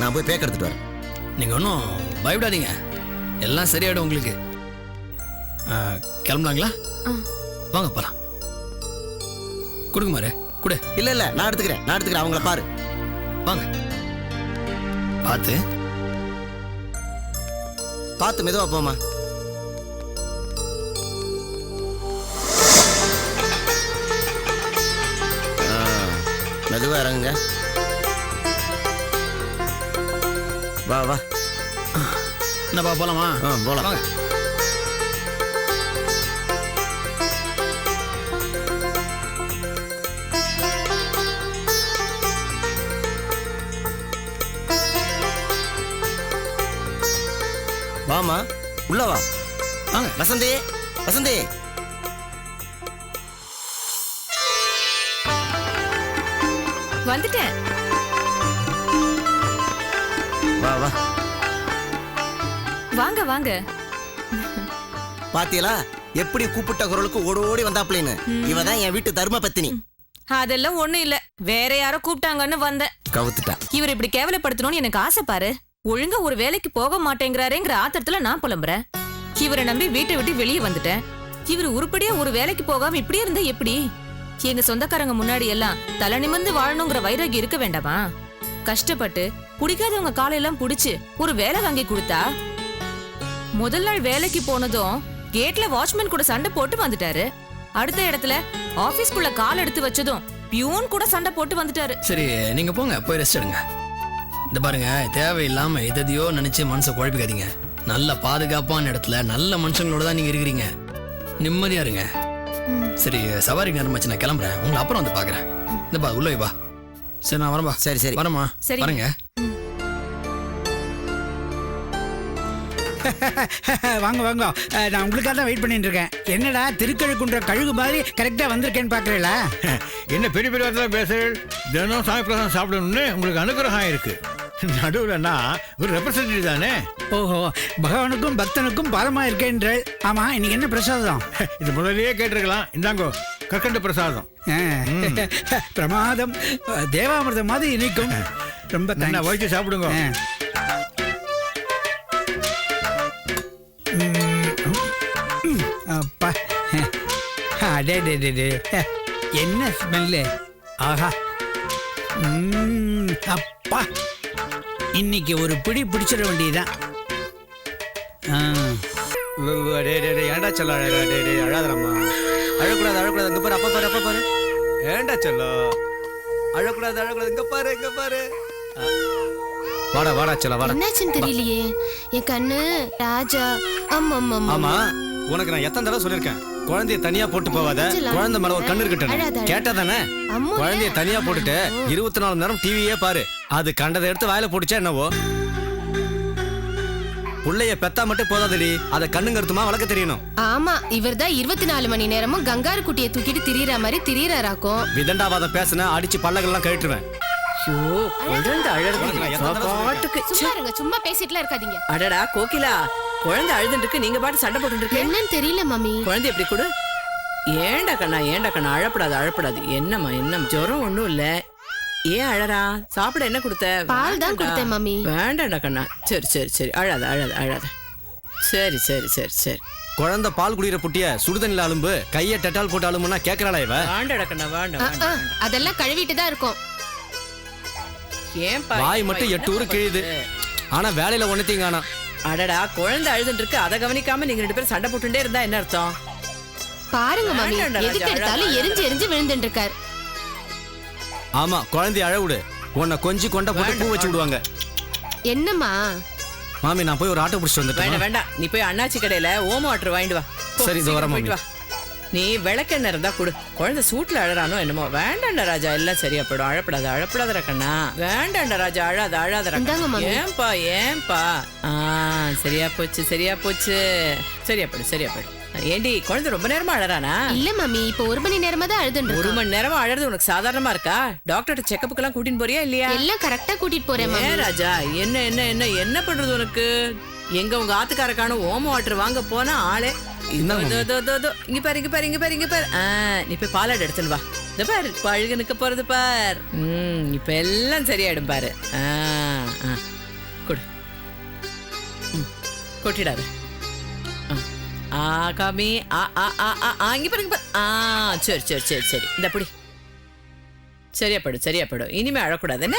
நான் போய் பேக் எடுத்துட்டு வரேன். நீங்கள் ஒன்றும் பயப்படாதீங்க. எல்லாம் சரியாயிடும் உங்களுக்கு. கிளம்பலாங்களா. வாங்க போகலாம் கொடுங்க மாரு கொடு. இல்ல இல்ல நான் எடுத்துக்கிறேன். நான் எடுத்துக்கிறேன். அவங்கள பாரு. வாங்க. பார்த்து. பார்த்து மெதுவா போமா மெதுவா இறங்குங்க. வா வா. என்னப்பா போகலாமா ஆ போலாம். வாங்க. வாமா உள்ள வா. வாங்க. வசந்தி வசந்தி. வந்துட்டேன். வாங்க வாங்க. பாத்தியலா? எப்படி கூப்பிட்ட குரலுக்கு ஓடி ஓடி வந்தாப்லேன்னு இவ தான் என் வீட்டு தர்ம பத்தினி அதெல்லாம் ஒண்ணும் இல்ல. வேற யாரோ கூப்பிட்டாங்கன்னு வந்தேன். கவுத்துட்டா. இவர் இப்படி கேவலப்படுத்தணும்னு எனக்கு ஆசை பாரு. ஒழுங்கா ஒரு வேலைக்கு போக மாட்டேங்கிறாரேங்கிற ஆத்திரத்துல நான் புலம்புறேன். இவரை நம்பி வீட்டை விட்டு வெளியே வந்துட்டேன். இவர் உருப்படியா ஒரு வேலைக்கு போகாம இப்படியே இருந்தா எப்படி? எங்க சொந்தக்காரங்க முன்னாடி எல்லாம் தலை நிமிர்ந்து வாழணுங்கிற வைராகி இருக்க வேண்டாமா? கஷ்டப்பட்டு பிடிக்காதவங்க காலையெல்லாம் புடிச்சு ஒரு வேலை வாங்கி கொடுத்தா முதல் நாள் வேலைக்கு போனதும் கேட்ல வாட்ச்மேன் கூட சண்டை போட்டு வந்துட்டாரு. அடுத்த இடத்துல ஆபீஸ்க்குள்ள கால் எடுத்து வச்சதும் பியூன் கூட சண்டை போட்டு வந்துட்டாரு. சரி நீங்கள் போங்க போய் ரெஸ்ட் எடுங்க. இந்த பாருங்க தேவையில்லாமல் எதையோ நினச்சி மனசை குழப்பிக்காதீங்க. நல்ல பாதுகாப்பான இடத்துல நல்ல மனுஷங்களோட தான் நீங்கள் இருக்கிறீங்க. நிம்மதியாக இருங்க. சரி சவாரி நேரமாச்சு நான் கிளம்புறேன். உங்களை அப்புறம் வந்து பார்க்குறேன் இந்த பா உள்ள வை. சரி நான் வரேன்பா. சரி சரி. வரேம்மா. சரி. வாங்க வாங்க. நான் உங்களுக்காக தான் வெயிட் பண்ணிட்டு இருக்கேன். என்னடா திருக்கழுக்குன்ற கழுகு மாதிரி கரெக்டா வந்திருக்கேன்னு பாக்குறீங்களா என்ன பெரிய பெரிய வார்த்தை பேசுறீர்கள் தினம் சாமி பிரசாதம் சாப்பிடணும்னு உங்களுக்கு அனுகிரகம் இருக்கு. நடுவுலன்னா ஒரு ரெப்ரசன்டேட்டிவ் தானே? ஓஹோ பகவானுக்கும் பக்தனுக்கும் பாரமா இருக்கேன்ற ஆமா இன்னைக்கு என்ன பிரசாதம்? இது முதல்லயே கேட்டிருக்கலாம். இந்தாங்கோ கற்கண்டு பிரசாதம். பிரமாதம். தேவாமிர்தம் மாதிரி இனிக்கும் ரொம்ப நல்லா. வயிற்று சாப்பிடுங்க. அடே டே டே டே என்ன ஸ்மெல்லு ஆஹா. அப்பா. இன்னைக்கு ஒரு பிடி பிடிச்சிட வேண்டியதுதான். ஆ. ஏன்டா செல்லம் அழகா டே டே அழாதரம்மா அழக்கூடாது அழக்கூடாது. அங்க பாரு அப்பா பாரு அப்பா பாரு. ஏன்டா செல்லம் அழக்கூடாது அழக்கூடாது. இங்க பாரு இங்க பாரு. ஆ. வாடா வாடா செல்லம் வாடா. என்னாச்சுன்னு தெரியலையே. என் கண்ணு ராஜா. ஆமா ஆமா ஆமா ஆமா உனக்கு நான் எத்தனை தடவை சொல்லிருக்கேன் குழந்தைய தனியா போட்டு போவாத. குழந்தை மேல ஒரு கண்ணு இருக்கட்டும். கேட்டா தானே அம்மா குழந்தைய தனியா போட்டுட்டு இருபத்தி நாலு மணி நேரம் டிவியே பாரு. அது கண்டதை எடுத்து வாயில போட்டுச்சா என்னவோ? புள்ளைய பெத்தா மட்டும் போதாதடி. அதை கண்ணுங்கருத்துமா வளர்க்க தெரியணும். ஆமா இவர்தான் இருபத்தி நாலு மணி நேரமும் கங்காரு குட்டியை தூக்கிட்டு திரியற மாதிரி திரியறாராக்கும். விதண்டாவாதம் பேசுன அடிச்சு தடவை பாட்டுக்கு சும்மா இருங்க சும்மா பேசிட்டுலாம் இருக்காதீங்க. அடடா கோகிலா. குழந்தை அழுதுட்டு இருக்கு நீங்க பாட்டு சண்டை போட்டுட்டு இருக்கேன் என்னன்னு தெரியல மாமி குழந்தை எப்படி கொடு? ஏன்டா கண்ணா ஏன்டா கண்ணா அழப்படாது அழப்படாது. என்னம்மா என்னம்மா? ஜுரம் ஒண்ணும் இல்ல. ஏன் அழறா? சாப்பிட என்ன கொடுத்த? பால் தான் வேண்டாம்டா. கொடுத்தேன் மாமி வேண்டாம்டா கண்ணா. சரி சரி சரி. அழாத அழாத அழாத. சரி சரி சரி சரி. குழந்தை பால் குடிக்கிற புட்டிய சுடுதண்ணில அலும்பு கைய டெட்டால் போட்டு அலும்புனா கேக்குறாளா இவ? வேண்டாடா கண்ணா வேண்டாம் அதெல்லாம் கழுவிட்டு தான் இருக்கும். ஏன்பா வாய் மட்டும் எட்டு ஊரு கிழியுது? ஆனா வேலையில ஒன்னத்தையும் காணோம் அடடா குழந்தை அழுதுட்டு இருக்கு அதை கவனிக்காம நீங்க ரெண்டு பேரும் சண்டை போட்டுட்டே இருந்தா என்ன அர்த்தம்? பாருங்க மாமி வேண்டாம்டா, ராஜா, எதுக்கு எடுத்தாலும் எரிஞ்சு எரிஞ்சு விழுந்துட்டு இருக்காரு ஆமா குழந்தைய அழ விடு உன்னை கொஞ்சி கொண்ட போட்டு பூ வச்சு விடுவாங்க. என்னம்மா? மாமி நான் போய் ஒரு ஆட்டோ பிடிச்சிட்டு வேண்டாம் வந்துட்டேன். வேண்டாம் நீ போய் அண்ணாச்சி கடையில ஓம வாட்டர் வாங்கிட்டு வா. போ, சரி, இதோ சீக்கிரம் வரேன், போயிட்டு மாமி. வா. நீ விளக்கெண்ணெய் இருந்தா கொடு. குழந்தை சூட்ல அழறானோ என்னமோ. வேண்டாம்டா ராஜா எல்லாம் சரியா போயிடும் அழப்படாத அழப்படாதடா கண்ணா வேண்டாம்டா ராஜா அழாத. மாமி. ஏன்பா ஏன்பா? ஆ சரியா போச்சு சரியா போச்சு. சரியா போயிடும் சரியா போயிடும் ஏண்டி குழந்தை ரொம்ப நேரமா அழறானா? இல்ல மாமி இப்ப ஒரு மணி நேரமா தான் அழுதுன்னு ஒரு. மணி நேரமா அழறது உனக்கு சாதாரணமா இருக்கா? டாக்டர் செக்கப்புக்கு எல்லாம் கூட்டின்னு போறியா இல்லையா? எல்லாம் கரெக்டா கூட்டிட்டு போறேன் ஏன் ராஜா என்ன என்ன என்ன என்ன பண்றது உனக்கு? எங்க உங்க ஆத்துக்கார காணும் ஓம வாட்டர் வாங்க போனா ஆளே. இங்க பாரு இங்க பாரு இங்க பாரு இங்க பாரு. நீ போய் பாலாடு எடுத்துன்னு வா. இந்த பாரு பழுகு நிக்க போறது பார். ம் இப்ப எல்லாம் சரியாயிடும் பாரு. கொடு. கொட்டிடாத. ஆ. காமி ஆ ஆ ஆ ஆ இங்க பாரு இங்க பாரு. ஆ சரி சரி சரி சரி. இந்த புடி. சரியா படும் சரியா படும் இனிமே அழக்கூடாது என்ன?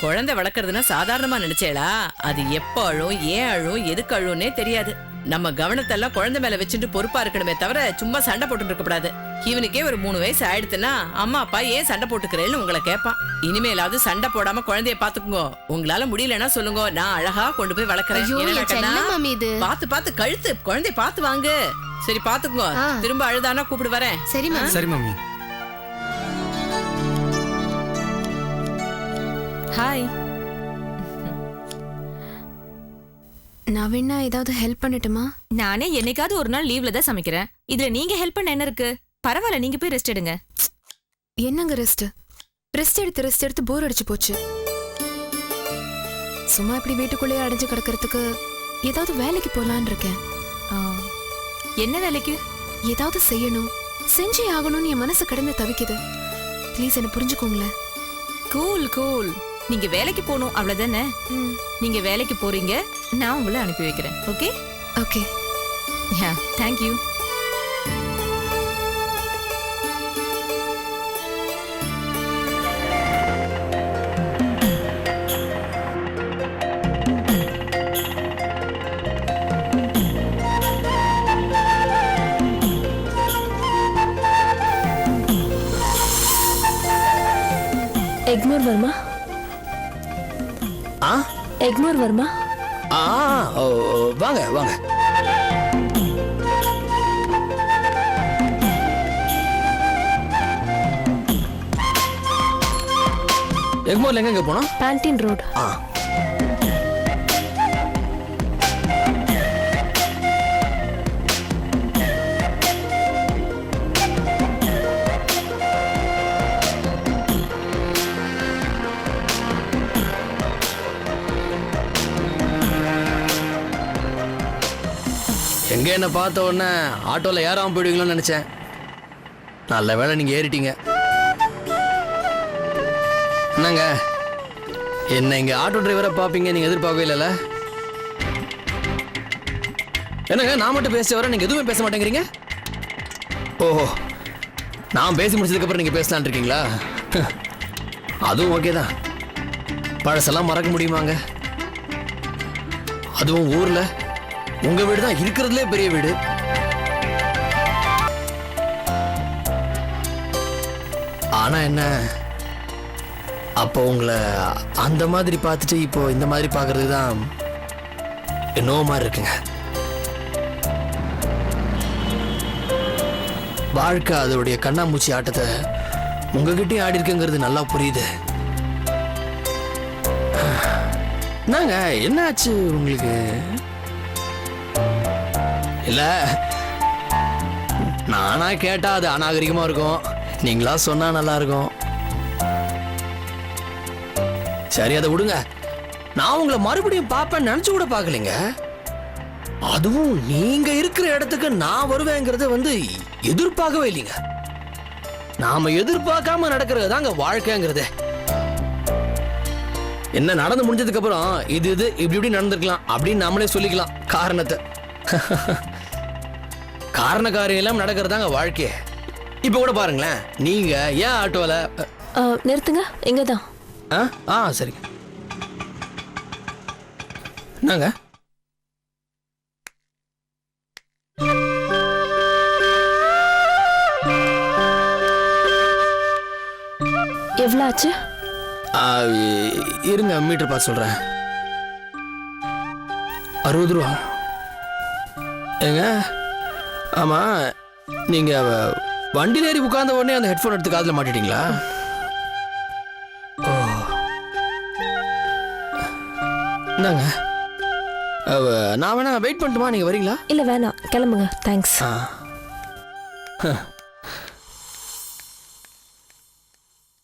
குழந்தை வளர்க்கறதுன்னா சாதாரணமா நினைச்சேளா? அது எப்ப அழும் ஏன் அழும் எதுக்கு அழும்னே தெரியாது. நம்ம கவனத்தெல்லாம் குழந்தை மேல வச்சுட்டு பொறுப்பா இருக்கணுமே தவிர சும்மா சண்டை போட்டு இருக்க கூடாது. இவனுக்கே ஒரு மூணு வயசு ஆயிடுத்துன்னா அம்மா அப்பா ஏன் சண்டை போட்டுக்கிறேன்னு உங்களை கேட்பான் இனிமேலாவது சண்டை போடாம குழந்தைய பாத்துக்குங்க உங்களால முடியலன்னா சொல்லுங்க. நான் அழகா கொண்டு போய் வளர்க்கறேன். பாத்து பாத்து கழுத்து. குழந்தைய பாத்து வாங்கு. சரி பாத்துக்குங்க. திரும்ப அழுதானா கூப்பிடு வரேன். சரி சரி மாமி. ஹாய். நான் வேணா ஏதாவது ஹெல்ப் பண்ணட்டுமா? நானே என்னைக்காவது ஒரு நாள் லீவ்ல தான் சமைக்கிறேன். இதுல நீங்க ஹெல்ப் பண்ண என்ன இருக்கு? பரவாயில்ல நீங்க போய் ரெஸ்ட் எடுங்க. என்னங்க ரெஸ்ட் ரெஸ்ட் எடுத்து ரெஸ்ட் எடுத்து போர் அடிச்சு போச்சு. சும்மா இப்படி வீட்டுக்குள்ளேயே அடைஞ்சு கிடக்கிறதுக்கு ஏதாவது வேலைக்கு போலான்னு இருக்கேன். என்ன வேலைக்கு? ஏதாவது செய்யணும். செஞ்சே ஆகணும்னு என் மனசு கடந்து தவிக்குது. ப்ளீஸ் என்ன புரிஞ்சுக்கோங்களேன். கூல் கூல் நீங்க வேலைக்கு போகணும் அவ்வளவுதானே? நீங்க வேலைக்கு போறீங்க நான் உங்களை அனுப்பி வைக்கிறேன் okay? Okay. Yeah thank you Egmore Varma Egmore Varma ஆ வாங்க வாங்க. எக்மோர்ல எங்க போனோம்? பேண்டீன் ரோட் ஆ. எங்க என்ன பார்த்த உடனே ஆட்டோல ஏறாமல் போயிடுவீங்களோன்னு நினைச்சேன். நல்ல வேலை நீங்க ஏறிட்டீங்க. என்னங்க? என்ன இங்கே ஆட்டோ டிரைவரை பார்ப்பீங்க நீங்க எதிர்பார்க்கவே இல்லைல்ல? என்னங்க நான் மட்டும் பேச வர நீங்க எதுவுமே பேச மாட்டேங்கிறீங்க? ஓஹோ நான் பேசி முடிச்சதுக்கு அப்புறம் நீங்க பேசலான் இருக்கீங்களா? அதுவும் ஓகே தான். பழசெல்லாம் மறக்க முடியுமாங்க? அதுவும் ஊர்ல? உங்க வீடு தான் இருக்கிறதுலே பெரிய வீடு. ஆனா என்ன? அப்போ உங்களை அந்த மாதிரி பார்த்துட்டு இப்போ இந்த மாதிரி பார்க்கறதுக்கு தான் என்னவோ மாதிரி இருக்குங்க. வாழ்க்கை அதோடைய கண்ணாமூச்சி ஆட்டத்தை உங்ககிட்டயும் ஆடி இருக்குங்கிறது நல்லா புரியுது. என்ன ஆச்சு உங்களுக்கு? இல்ல. நானா கேட்டா அது அநாகரிகமா இருக்கும். நீங்களா சொன்னா நல்லா இருக்கும் சரி அதை விடுங்க. நான் உங்களை மறுபடியும் பார்ப்பேன் நினைச்சு கூட பார்க்கலைங்க. அதுவும் நீங்க இருக்கிற இடத்துக்கு நான் வருவேங்கிறத வந்து எதிர்பார்க்கவே இல்லைங்க. நாம எதிர்பார்க்காம நடக்கிறது தாங்க வாழ்க்கைங்கிறது. என்ன நடந்து முடிஞ்சதுக்கு அப்புறம் இது இது இப்படி இப்படி நடந்திருக்கலாம். அப்படின்னு நாமளே சொல்லிக்கலாம். காரணத்தை. காரண காரியம் எல்லாம் நடக்கிறதாங்க வாழ்க்கையே இப்ப கூட பாருங்களேன் நீங்க ஏன் ஆட்டோல நிறுத்துங்க எங்க தான் ஆ? ஆ சரிங்க என்னங்க? எவ்வளோ ஆச்சு ஆ, இ- இருங்க மீட்டர் பார்த்து சொல்றேன். அறுபது ரூபா. ஏங்க? ஆமா நீங்க வ- வண்டியில ஏறி உட்கார்ந்த உடனே அந்த ஹெட்ஃபோன் எடுத்து காதுல மாட்டிட்டீங்களா? ஓ. என்னங்க நான் வேணா வெயிட் பண்ணட்டுமா? நீங்க வரீங்களா? இல்லை வேணாம். கிளம்புங்க. தேங்க்ஸ் ஆ.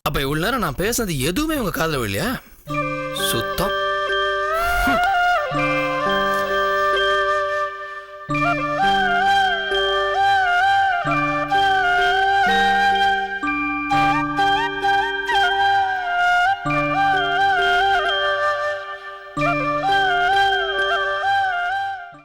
அப்ப இவ்வளவு நேரம் நான் பேசுனது எதுவுமே உங்க காதுல சுத்தம்